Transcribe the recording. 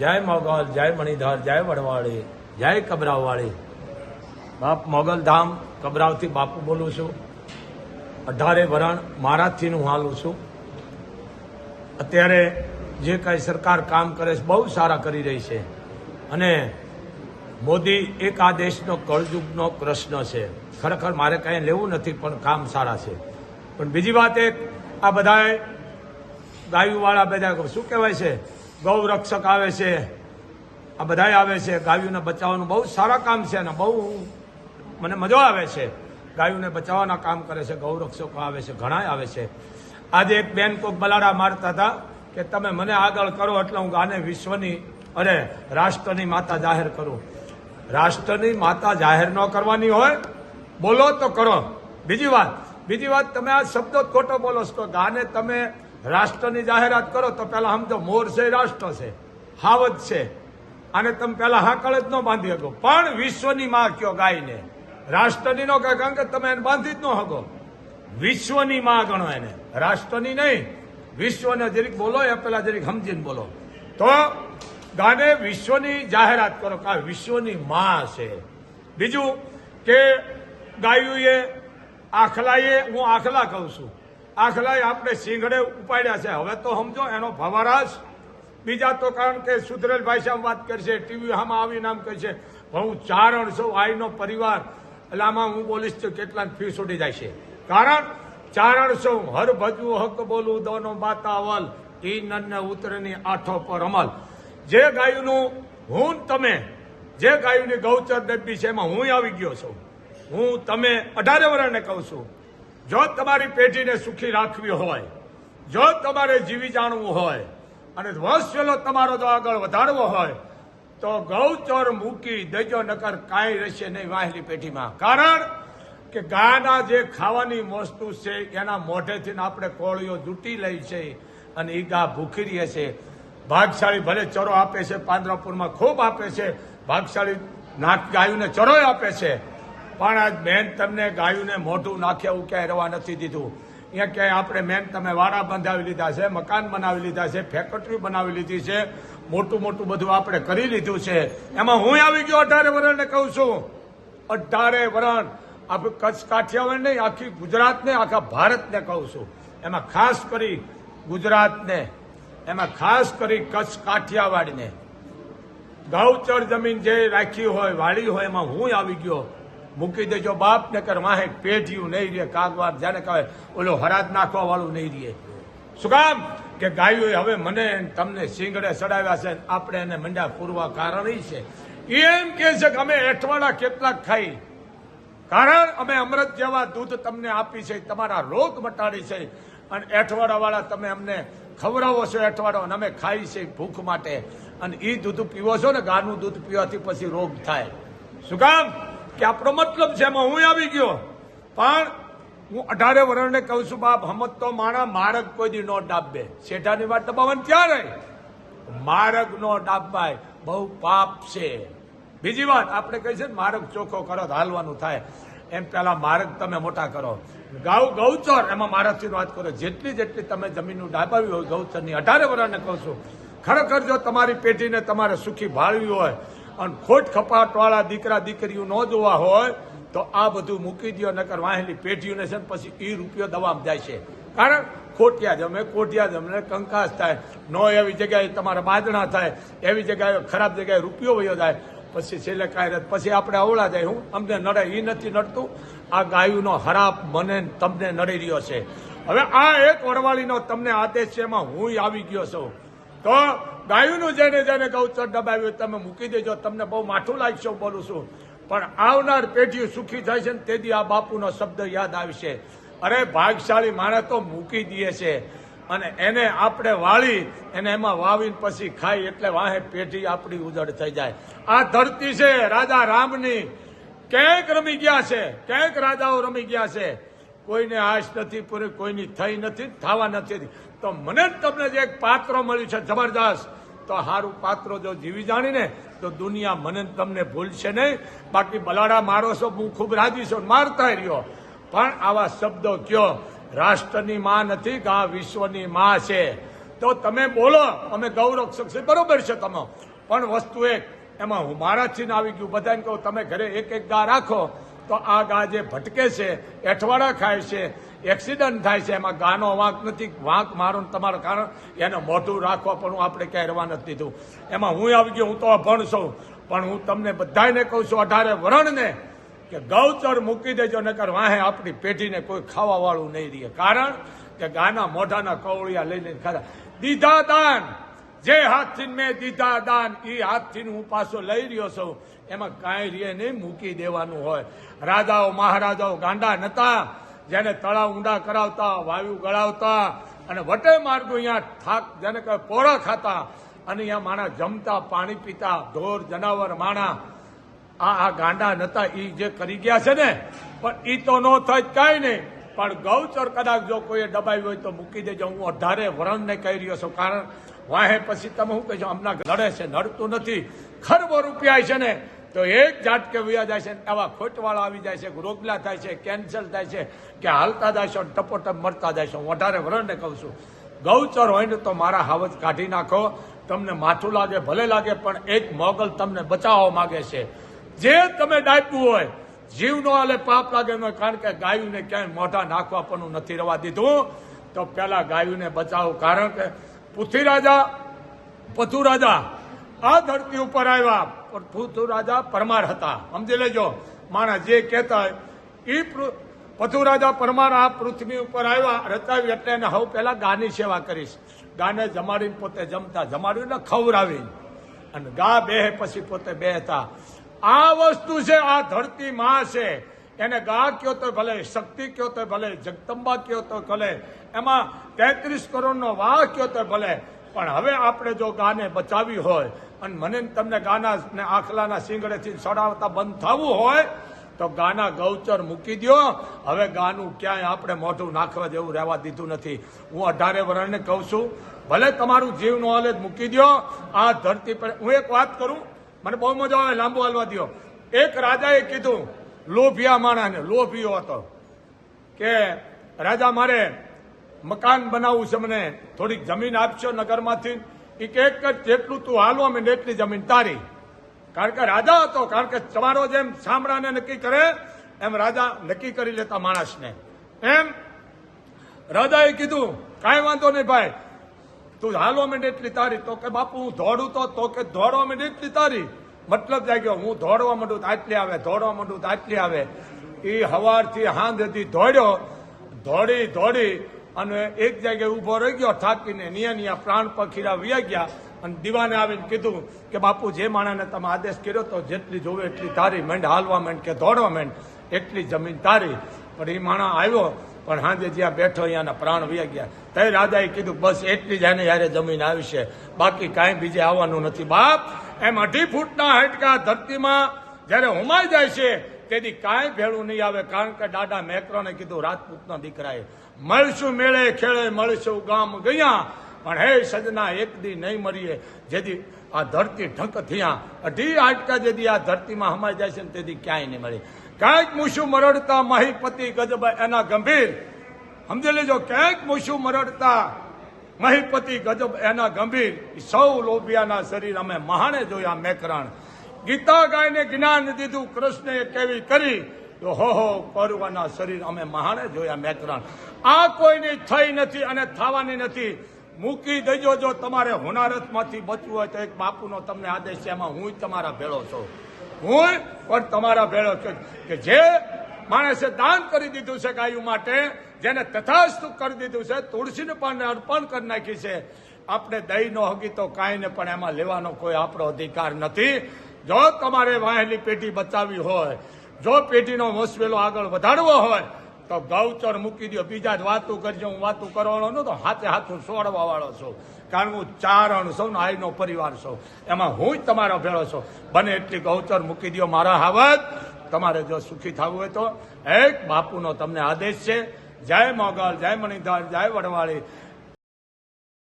જય મોગલ, જય મણિધર, જય વડવાળી, જય કબરાવવાળી બાપ મોગલધામ કબરાવથી બાપુ બોલું છું. અઢારે વરણ મહારાજથી હું હાલું છું. અત્યારે જે કાંઈ સરકાર કામ કરે છે, બહુ સારા કરી રહી છે. અને મોદી એક આ દેશનો કળજુગનો પ્રશ્ન છે. ખરેખર મારે કાંઈ લેવું નથી, પણ કામ સારા છે. પણ બીજી વાત એક, આ બધાએ ગાયુવાળા બધા શું કહેવાય છે? ગૌ રક્ષક આવે છે. આ બધાય આવે છે. ગાયોને બચાવવાનું બહુ સારા કામ છે અને બહુ મને મજા આવે છે. ગાયોને બચાવવાના કામ કરે છે. ગૌ રક્ષકો આવે છે. ઘણા આવે છે. આજે એક બેન કોક બલાડા મારતા હતા કે તમે મને આગળ કરો એટલે હું ગાને વિશ્વની અરે રાષ્ટ્રની માતા જાહેર કરું. રાષ્ટ્રની માતા જાહેર ન કરવાની હોય, બોલો તો કરો. બીજી વાત બીજી વાત, તમે આ શબ્દો ખોટો બોલો છો. ગાને તમે રાષ્ટ્રની જાહેરાત કરો તો પેલા સમજો, મોર છે, રાષ્ટ્ર છે, હાવજ છે. અને તમે પેલા હાકળ જ ન બાંધી શકો. પણ વિશ્વની માં કયો ગાયને? રાષ્ટ્રની નો કહે, કારણ કે તમે એને બાંધી જ ન શકો. વિશ્વની માં ગણો એને. રાષ્ટ્રની નહીં. વિશ્વને જરીક બોલો, એ પેલા જરીક સમજીને બોલો. તો ગાને વિશ્વની જાહેરાત કરો કે વિશ્વની માં છે. બીજું કે ગાયુએ આખલાએ, હું આખલા કહું છું. આખલાએ આપણે સિંગડે ઉપાડ્યા છે. હવે તો સમજો, એનો ભવારાશ. બીજા તો કારણ કે સુધરેલ ભાષામાં વાત કરશે, ટીવી આમાં આવીને આમ કરશે. હું ચારણ છું આઈનો પરિવાર, એટલે આમાં હું બોલીશ તો કેટલાક ફી છૂટી જાય છે. કારણ ચારણ સૌ હર ભજવું હક બોલું દોનો બાતાવલ ઈ નન્ને ઉતરની આઠો પર અમલ. જે ગાયનું હું તમે, જે ગાયુની ગૌચર ડબ્બી છે એમાં હું આવી ગયો છું. હું તમે અઢારે વર્ષને કહું છું. જો તમારી પેઢીને સુખી રાખવી હોય, જો તમારે જીવી જાણવું હોય, અને વંશવેલો તમારો જો આગળ વધારવો હોય, તો ગૌચર મૂકી દેજો, નકર કાંઈ રહેશે નહીં વાહેલી પેઢીમાં. કારણ કે ગાયના જે ખાવાની વસ્તુ છે, એના મોઢેથી આપણે કોળીઓ જૂટી લઈ છે અને એ ગા ભૂખી રહી છે. ભાગશાળી ભલે ચરો આપે છે, પાંદરાપુરમાં ખૂબ આપે છે, ભાગશાળી નાક ગાયુને ચરોય આપે છે પણ આજ બેન તમને ગાયુંને મોઢું નાખ્યા એવું ક્યાંય રવા નથી દીધું. અહીંયા ક્યાંય આપણે મેન તમે વાડા બંધાવી લીધા છે, મકાન બનાવી લીધા છે ફેક્ટરી બનાવી લીધી છે, મોટું મોટું બધું આપણે કરી લીધું છે. એમાં હું આવી ગયો અઢારે વરણને કહું છું. અઢારે વરણ. આપણે કચ્છ કાઠિયાવાડ નહીં, આખી ગુજરાતને, આખા ભારતને કહું છું. એમાં ખાસ કરી ગુજરાતને, એમાં ખાસ કરી કચ્છ કાઠિયાવાડને. ગૌચર જમીન જે રાખી હોય, વાળી હોય, એમાં હું આવી ગયો. મૂકી દેજો, બાપ ને કર વાહે પેઢિયું નહીં રહે કાગવાર જાને કહે ઓલો હરાજ નાખવા વાળું નહીં રહે. શું કામ? કે ગાયોએ હવે મને તમને સિંગડે ચડાવ્યા છે આપણે એને મંડ્યા પૂરવા કારણ ઈ છે. એમ કે છે કે અમે એઠવાડા કેટલાક ખાઈ. કારણ અમે અમૃત જેવા દૂધ તમને આપી છે, તમારા રોગ મટાડી છે. અને એઠવાડા વાળા તમે અમને ખવડાવો છો એઠવાડો અને અમે ખાઈ છે ભૂખ માટે. અને એ દૂધ પીવો છો ને, ગાનું દૂધ પીવાથી પછી રોગ થાય. શું કામ? કે આપણો મતલબ છે એમાં હું આવી ગયો. પણ હું અઢારે વર્ષને કહું છું, બાપ, હમત તો માણા, મારગ કોઈ દી નો ડાબે. શેઠાની વાત દબાવવાની ક્યારે? માર્ગ નો ડાબાય. બહુ પાપ છે. બીજી વાત, આપણે કહી છે માર્ગ ચોખ્ખો કરો હાલવાનું થાય. એમ પેલા માર્ગ તમે મોટા કરો. ગાઉ, ગૌચર, એમાં મારાથી વાત કરો. જેટલી જેટલી તમે જમીનનું ડાબાવી હોય, ગૌચરની અઢારે વર્ષને કહું છું. ખરેખર જો તમારી પેઢીને તમારે સુખી ભાળવી હોય અને ખોટ ખપાટવાળા દીકરા દીકરીઓ ન જોવા હોય તો આ બધું મૂકી દો નકર વાહેલી પેઢીઓને છે પછી એ રૂપિયો દવામાં જાય છે. કારણ ખોટિયા જમે કોટિયા જમે કંકાસ થાય, નો એવી જગ્યાએ તમારા બાજણા થાય, એવી જગ્યાએ ખરાબ જગ્યાએ રૂપિયો વયો જાય, પછી છેલ્લે કાંઈ પછી આપણે અવળા જાય. હું અમને નડે એ નથી નડતું. આ ગાયુનો હરાપ મને તમને નડી રહ્યો છે. હવે આ એક વરવાળીનો તમને આદેશ છે એમાં હું આવી ગયો છું. તો ગાયુનું જેને જેને ગૌચર દબાવ્યું તમે મૂકી દેજો. તમને બહુ માઠું લાગશે બોલું છું. પણ આવનાર પેઢી સુખી થાય છે ને તેથી આ બાપુનો શબ્દ યાદ આવશે. અરે ભાગશાળી માણસ તો મૂકી દે છે. અને એને આપણે વાળી, એને એમાં વાવીને પછી ખાઈ એટલે વાહે પેઢી આપણી ઉજળ થઈ જાય. આ ધરતી છે રાજા રામની. ક્યાંક રમી ગયા છે, ક્યાંક રાજાઓ રમી ગયા છે. કોઈને આશ નથી, પૂરી કોઈની થઈ નથી, થવા નથી તો મને તમને જે એક પાત્ર મળ્યું છે જબરદસ્ત તો સારું પાત્ર જો જીવી જાણીને, તો દુનિયા મને તમને ભૂલશે નહીં. બાકી બલાડા મારો છો, હું ખૂબ રાજી છું મારતા રહ્યો. પણ આવા શબ્દો કયો? રાષ્ટ્રની માં નથી કે આ વિશ્વની માં છે? તો તમે બોલો, અમે ગૌરક્ષક છે બરોબર છે તમે. પણ વસ્તુ એક, એમાં હું મારાથી આવી ગયું. બધાને કહું, તમે ઘરે એક એક ગા રાખો. તો આ ગા જે ભટકે છે, એઠવાડા ખાય છે, એક્સિડન્ટ થાય છે, એમાં ગાનો વાંક નથી, વાંક મારો તમારું કારણ, એને મોઢું રાખવા પણ હું આપણે ક્યાંય રવા નથી દીધું. એમાં હું આવી ગયો, હું તો અભણ છું, પણ હું તમને બધાને કહું છું, અઢારે વરણને, કે ગૌચર મૂકી દેજો, નકર વાહે આપણી પેઢીને કોઈ ખાવાવાળું નહીં રહે. કારણ કે ગાના મોઢાના કવળિયા લઈ લઈને ખાધા. દીધા દાન! જે હાથથી મેં દીધા દાન એ હાથથી હું પાછો લઈ રહ્યો છું. એમાં કાંઈ રે નહીં, મૂકી દેવાનું હોય. રાજાઓ, મહારાજાઓ ગાંડા નતા. જેને તળાવ ઊંડા કરાવતા, વાયુ ગળાવતા, અને વટે માર્ગો અહીંયા થાક જેને કહે પોળા ખાતા. અને અહીંયા માણા જમતા, પાણી પીતા, ઢોર, જનાવર, માણા. આ આ ગાંડા નતા એ જે કરી ગયા છે ને, પણ એ તો ન થાય કાંઈ નહીં. પણ ગૌચર કદાચ જો કોઈએ દબાવી હોય તો મૂકી દેજો. હું અઢારે વરણને કહી રહ્યો છું. કારણ વાહે પછી તમે શું કહેશો? હમણાં નડે છે, નડતું નથી. ખરબો રૂપિયા છે ને, તો એક ઝાટકે વ્યા જાય છે આવા ખોટવાળા આવી જાય છે રોગલા થાય છે કેન્સલ થાય છે, કે હાલતા જાય છે ટપોટપ મરતા જાય છે. હું વધારે વરણને કહું છું. ગૌચર હોય ને, તો મારા હાવજ કાઢી નાખો. તમને માથું લાગે, ભલે લાગે, પણ એક મોગલ તમને બચાવવા માગે છે. જે તમે ડાપ્યું હોય જીવ નો હાલે પાપ લાગે ન કારણ કે ગાયુને ક્યાંય મોઢા નાખવા પણ નથી રવા દીધું. તો પેલા ગાયુને બચાવો, કારણ કે પૃથ્વી રાજા પથુ રાજા આ ધરતી ઉપર આવ્યા. પણ પૃથુ રાજા પરમાર હતા. સમજી લેજો. માણસ જે કહેતા હોય એ પૃ- પથુ રાજા પરમાર આ પૃથ્વી ઉપર આવ્યા રચાવી એટલે એને હું પહેલાં ગાની સેવા કરીશ. ગાને જમાડીને પોતે જમતા જમાડીને ખવડાવી અને ગા બે પછી પોતે બે હતા આ વસ્તુ છે, આ ધરતી માં છે. એને ગા કયો તો ભલે, શક્તિ કયો તો ભલે, જગદંબા કયો તો ભલે, એમાં તેત્રીસ કરોડનો વાહ કયો તો ભલે. પણ હવે આપણે જો ગાને બચાવી હોય, અને મને તમને ગાના ને આખલાના સિંગડેથી સડાવતા બંધ થવું હોય, તો ગાના ગૌચર મૂકી દ્યો. હવે ગાનું ક્યાંય આપણે મોઢું નાખવા જેવું રહેવા દીધું નથી. હું અઢારે વર્ણને કહું છું, ભલે તમારું જીવનું હાલે મૂકી દ્યો, આ ધરતી પર હું એક વાત કરું, મને બહુ મજા આવે, લાંબુ હાલવા દ્યો. એક રાજાએ કીધું લોભિયા માણાને લોભિયો હતો. કે રાજા, મારે મકાન બનાવવું છે મને, થોડીક જમીન આપશો નગરમાંથી. એ એક જ જેટલું તું હાલો અમે એટલી જમીન તારી. કારણ કે રાજા હતો, કારણ કે તમારો જેમ સાંભળાને નક્કી કરે, એમ રાજા નક્કી કરી લેતા માણસને. એમ રાજાએ કીધું, કાંઈ વાંધો નહીં ભાઈ, તું હાલો માંડ એટલી તારી. તો કે બાપુ, હું દોડું તો કે દોડો માંડ એટલી તારી. મતલબ જાગ્યો હું દોડવા માંડું આટલી આવે, દોડવા માંડું આટલી આવે. એ હવારથી હાંજ હતી દોડ્યો. દોડી દોડી અને એક જગ્યાએ ઊભો રહી ગયો થાકીને નિયા નિયા પ્રાણ પખીરા વ્યા ગયા અને દીવાને આવીને કીધું કે, બાપુ, જે માણસને તમે આદેશ કર્યો તો જેટલી જોવે એટલી તારી મેંડ, હાલવા માંડ કે દોડવા માંડ, એટલી જમીન તારી. પણ એ માણસ આવ્યો, પણ હાંજે જ્યાં બેઠો અહીંયાના પ્રાણ વ્યા ગયા. તે રાજાએ કીધું, બસ એટલી જ એને યારે જમીન આવી છે. બાકી કાંઈ બીજે આવવાનું નથી. બાપ એમ અઢી ફૂટના હાડકા ધરતીમાં જ્યારે હુમાઈ જાય છે, તેથી કાંઈ ભેળું નહીં આવે, કારણ કે દાદા મેકરોને કીધું રાજપૂતના દીકરાએ, મળશું મેળે ખેડે મળશું ગામ ગયા, પણ હે સજના, એક દી નહીં મરીએ. જેથી આ ધરતી ઢંક થયા, અઢી આટકા જેથી આ ધરતીમાં હમાઈ જાય છે ને તેથી ક્યાંય નહીં મળી ક્યાંક મૂછું મરડતા મહીપતિ ગજબ એના ગંભીર. સમજી લેજો, ક્યાંક મૂછું મરડતા મહીપતિ ગજબ એના ગંભીર. સૌ લોભિયાના શરીર અમે મહાને જોયા મેકરણ. ગીતા ગાયને જ્ઞાન દીધું, કૃષ્ણએ કેવી કરી? તો હો હો કરવાના શરીર અમે મહાને જોયા મેકરણ. આ કોઈની થઈ નથી અને થવાની નથી. મૂકી દેજો જો તમારે હોનારતમાંથી બચવું હોય તો એક બાપુનો તમને આદેશ છે, એમાં હું તમારા ભેળો છું. હું પણ તમારા ભેળો છું. કે જે માણસે દાન કરી દીધું છે ગાયું માટે જેને તથાસ્તુ કરી દીધું છે, તુલસીને પણ અર્પણ કરી નાખી છે. આપણે દહીં નો હગી તો કાંઈ ને પણ એમાં લેવાનો કોઈ આપણો અધિકાર નથી. જો તમારે વાહેલી પેઢી બચાવવી હોય, જો પેઢીનો મોસવેલો આગળ વધારવો હોય, તો ગૌચર મૂકી દો બીજા જ વાતું કરજો, હું વાતું કરવાનો ન તો હાથે હાથું સોડવા વાળો છું. કારણ હું ચારણ છું ને આઈનો પરિવાર છું. એમાં હું જ તમારો ભેળો છું. બને એટલી ગૌચર મૂકી દો મારા હાવત તમારે જો સુખી થવું હોય તો એક બાપુનો તમને આદેશ છે. જય મોગલ જય મણિધર જય વડવાળી.